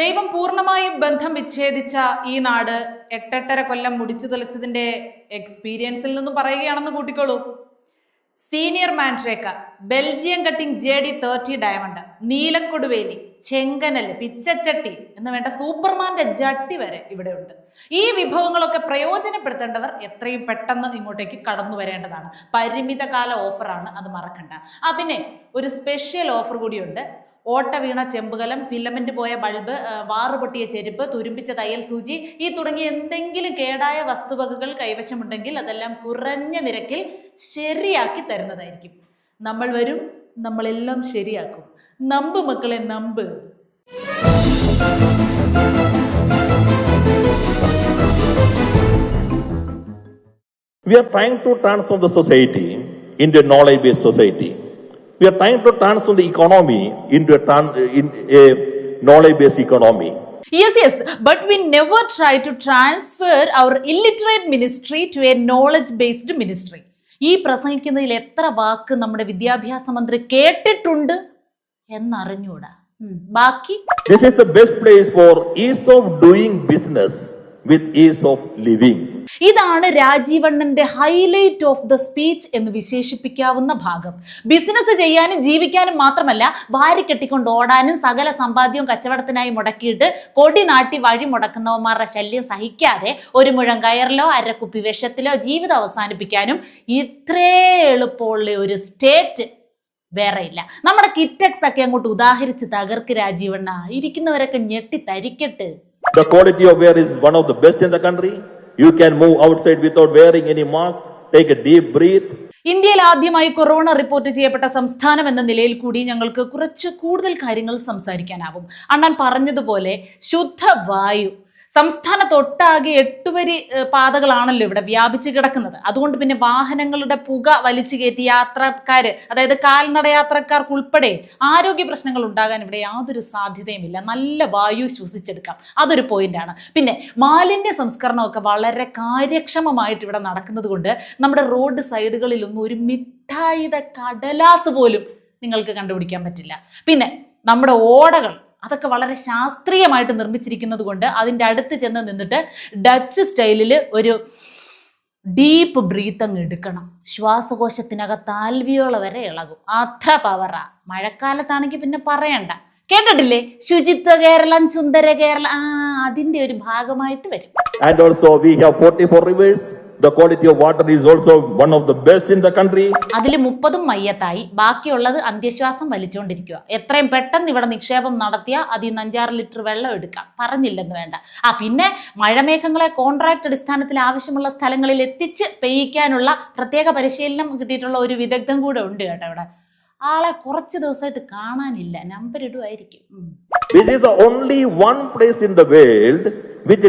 ദൈവം പൂർണമായും ബന്ധം വിച്ഛേദിച്ച ഈ നാട് എട്ടെട്ടര കൊല്ലം മുടിച്ചു തുലച്ചതിന്റെ എക്സ്പീരിയൻസിൽ നിന്നും പറയുകയാണെന്ന് കൂട്ടിക്കോളൂ. Senior മാൻട്രേക്ക Belgium cutting J D thirty diamond നീലക്കൊടുവേലി ചെങ്കനൽ പിച്ചച്ചട്ടി എന്ന് വേണ്ട സൂപ്പർമാന്റെ ജട്ടി വരെ ഇവിടെ ഉണ്ട് ഈ വിഭവങ്ങളൊക്കെ പ്രയോജനപ്പെടുത്തേണ്ടവർ എത്രയും പെട്ടെന്ന് ഇങ്ങോട്ടേക്ക് കടന്നു വരേണ്ടതാണ്. പരിമിതകാല ഓഫറാണ് അത് മറക്കണ്ട. ആ പിന്നെ ഒരു സ്പെഷ്യൽ ഓഫർ കൂടിയുണ്ട്. ഓട്ട വീണ ചെമ്പുകലം ഫിലമെന്റ് പോയ ബൾബ് വാറുപൊട്ടിയ വാറ് പൊട്ടിയ ചെരുപ്പ് തുരുമ്പിച്ച തയ്യൽ സൂചി ഈ തുടങ്ങിയ എന്തെങ്കിലും കേടായ വസ്തുവകകൾ കൈവശമുണ്ടെങ്കിൽ അതെല്ലാം കുറഞ്ഞ നിരക്കിൽ ശരിയാക്കി തരുന്നതായിരിക്കും. നമ്മൾ വരും നമ്മളെല്ലാം ശരിയാക്കും. നമ്പ് മക്കളെ നമ്പ്. We are trying to transform the society in a knowledge-based society. We are trying to transform the economy into a, in a knowledge-based economy. Yes, yes, but we never try to transfer our illiterate ministry to a knowledge-based ministry. ഈ പ്രസംഗിക്കുന്നതിൽ എത്ര വാക്ക് നമ്മുടെ വിദ്യാഭ്യാസ മന്ത്രി കേട്ടിട്ടുണ്ട് എന്നറിഞ്ഞൂടാ. ബാക്കി This is the best place for ease of doing business with ease of living. ഇതാണ് രാജീവണ്ണന്റെ ഹൈലൈറ്റ് ഓഫ് ദ സ്പീച്ച് എന്ന് വിശേഷിപ്പിക്കാവുന്ന ഭാഗം. ബിസിനസ് ചെയ്യാനും ജീവിക്കാനും മാത്രമല്ല വാരി കെട്ടിക്കൊണ്ട് ഓടാനും സകല സമ്പാദ്യവും കച്ചവടത്തിനായി മുടക്കിയിട്ട് കൊടി നാട്ടി വഴി മുടക്കുന്നവന്മാരുടെ ശല്യം സഹിക്കാതെ ഒരു മുഴം കയറിലോ അരക്കുപ്പി വിഷത്തിലോ ജീവിതം അവസാനിപ്പിക്കാനും ഇത്രേ എളുപ്പമുള്ള ഒരു സ്റ്റേറ്റ് വേറെ ഇല്ല. നമ്മുടെ കിറ്റക്സ് ഒക്കെ അങ്ങോട്ട് ഉദാഹരിച്ച് തകർക്ക് രാജീവണ്ണ. ഇരിക്കുന്നവരൊക്കെ ഞെട്ടി തരിക്കട്ടെ The quality of air is one of the best in the country. You can move outside without wearing any mask take a deep breath ഇന്ത്യയിൽ ആദ്യമായി കൊറോണ റിപ്പോർട്ട് ചെയ്യപ്പെട്ട സംസ്ഥാനം എന്ന നിലയിൽ കൂടി ഞങ്ങൾക്ക് കുറച്ച് കൂടുതൽ കാര്യങ്ങൾ സംസാരിക്കാനാവും. അണ്ണൻ പറഞ്ഞതുപോലെ ശുദ്ധവായു. സംസ്ഥാനത്തൊട്ടാകെ എട്ടുവരി പാതകളാണല്ലോ ഇവിടെ വ്യാപിച്ചു കിടക്കുന്നത്. അതുകൊണ്ട് പിന്നെ വാഹനങ്ങളുടെ പുക വലിച്ചു കയറ്റി യാത്രക്കാര് അതായത് കാൽനട യാത്രക്കാർക്ക് ഉൾപ്പെടെ ആരോഗ്യ പ്രശ്നങ്ങൾ ഉണ്ടാകാൻ ഇവിടെ യാതൊരു സാധ്യതയുമില്ല നല്ല വായു ശ്വസിച്ചെടുക്കാം. അതൊരു പോയിന്റാണ് പിന്നെ മാലിന്യ സംസ്കരണമൊക്കെ വളരെ കാര്യക്ഷമമായിട്ട് ഇവിടെ നടക്കുന്നത് കൊണ്ട് നമ്മുടെ റോഡ് സൈഡുകളിലൊന്നും ഒരു മിഠായിയുടെ കടലാസ് പോലും നിങ്ങൾക്ക് കണ്ടുപിടിക്കാൻ പറ്റില്ല. പിന്നെ നമ്മുടെ ഓടകൾ അതൊക്കെ വളരെ ശാസ്ത്രീയമായിട്ട് നിർമ്മിച്ചിരിക്കുന്നത് കൊണ്ട് അതിന്റെ അടുത്ത് ചെന്ന് നിന്നിട്ട് ഡച്ച് സ്റ്റൈലിൽ ഒരു ഡീപ്പ് ബ്രീത്ത് അങ്ങ് എടുക്കണം. ശ്വാസകോശത്തിനകത്ത് ആൽവിയോള വരെ ഇളകും. അത്ര പവറാ മഴക്കാലത്താണെങ്കിൽ പിന്നെ പറയണ്ട. കേട്ടിട്ടില്ലേ? ശുചിത്വ കേരളം സുന്ദര കേരളം. ആ അതിന്റെ ഒരു ഭാഗമായിട്ട് വരും. And also we have 44 rivers. The quality of water is also one of the best in the country. അതിൽ മുപ്പതും മയ്യത്തായി. ബാക്കിയുള്ളത് അന്ത്യശ്വാസം വലിച്ചുകൊണ്ടിരിക്കുക എത്രയും പെട്ടെന്ന് ഇവിടെ നിക്ഷേപം നടത്തിയ അതിൽ നിന്ന് അഞ്ചാറ് ലിറ്റർ വെള്ളം എടുക്കാം. പറഞ്ഞില്ലെന്ന് വേണ്ട. ആ പിന്നെ മഴമേഘങ്ങളെ കോൺട്രാക്ട് അടിസ്ഥാനത്തിൽ ആവശ്യമുള്ള സ്ഥലങ്ങളിൽ എത്തിച്ച് പെയ്യിക്കാനുള്ള പ്രത്യേക പരിശീലനം കിട്ടിയിട്ടുള്ള ഒരു വിദഗ്ധം കൂടെ ഉണ്ട് കേട്ടോ ഇവിടെ. ആളെ കുറച്ച് ദിവസമായിട്ട് കാണാനില്ല. നമ്പർ ഇടുമായിരിക്കും world which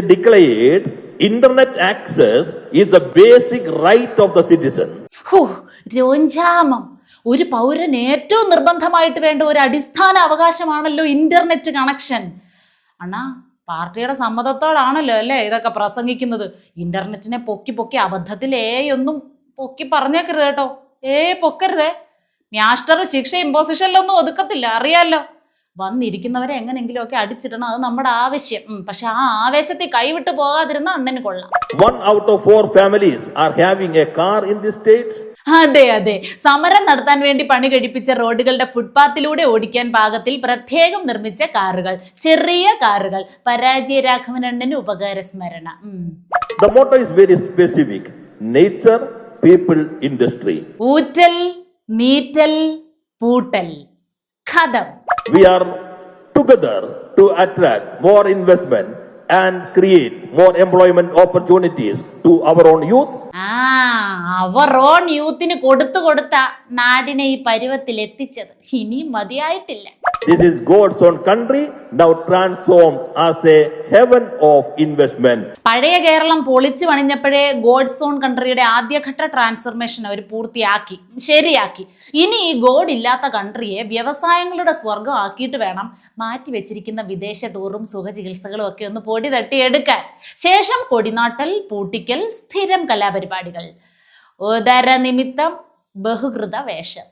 declared access is the basic right of the citizen രോഞ്ചാമം. ഒരു പൗരൻ ഏറ്റവും നിർബന്ധമായിട്ട് വേണ്ട ഒരു അടിസ്ഥാന അവകാശമാണല്ലോ ഇന്റർനെറ്റ് കണക്ഷൻ അണ്ണാ പാർട്ടിയുടെ സമ്മതത്തോടാണല്ലോ അല്ലേ ഇതൊക്കെ പ്രസംഗിക്കുന്നത്? ഇന്റർനെറ്റിനെ പൊക്കി പൊക്കി അബദ്ധത്തിൽ ഏ ഒന്നും പൊക്കി പറഞ്ഞേക്കരുത് കേട്ടോ. ഏ പൊക്കരുതേ. മാസ്റ്റർ ശിക്ഷ ഇമ്പോസിഷനിലൊന്നും ഒതുക്കത്തില്ല അറിയാലോ. വന്നിരിക്കുന്നവരെ എങ്ങനെയെങ്കിലുമൊക്കെ അടിച്ചിടണം. അത് നമ്മുടെ ആവശ്യം. പക്ഷെ ആ ആവേശത്തിൽ കൈവിട്ട് പോകാതിരുന്ന അണ്ണന് കൊള്ളാം. Four families are having a car in this state. അതെ അതെ. സമരം നടത്താൻ വേണ്ടി പണി കഴിപ്പിച്ച റോഡുകളുടെ ഫുട്പാത്തിലൂടെ ഓടിക്കാൻ പാകത്തിൽ പ്രത്യേകം നിർമ്മിച്ച കാറുകൾ. ചെറിയ കാറുകൾ. പരാജയ രാഘവൻ അണ്ണന് ഉപകാര സ്മരണ. The motto is very specific. Nature, people, industry. ഊറ്റൽ നീറ്റൽ പൂട്ടൽ. ഖതം We are together to attract more investment and create more employment opportunities to our own youth. ആ അവർ ഓൺ യൂത്തിന് കൊടുത്തു കൊടുത്ത നാടിനെ ഈ പരുവത്തിൽ എത്തിച്ചത് ഇനിയും മതിയായിട്ടില്ല This is God's own country now transformed as a heaven of investment. പഴയ കേരളം പൊളിച്ചു പണിഞ്ഞപ്പോഴേ ഗോഡ് സോൺ കൺട്രിയുടെ ആദ്യഘട്ട ട്രാൻസ്ഫർമേഷൻ അവർ പൂർത്തിയാക്കി ശരിയാക്കി. ഇനി ഈ ഗോഡ് ഇല്ലാത്ത കൺട്രിയെ വ്യവസായങ്ങളുടെ സ്വർഗം ആക്കിയിട്ട് വേണം മാറ്റി വെച്ചിരിക്കുന്ന വിദേശ ടൂറും സുഖചികിത്സകളും ഒക്കെ ഒന്ന് പൊടി തട്ടിയെടുക്കാൻ. ശേഷം കൊടിനാട്ടൽ പൂട്ടിക്കൽ സ്ഥിരം കലാപരിപാടികൾ. ഉദരനിമിത്തം ബഹുകൃത വേഷം.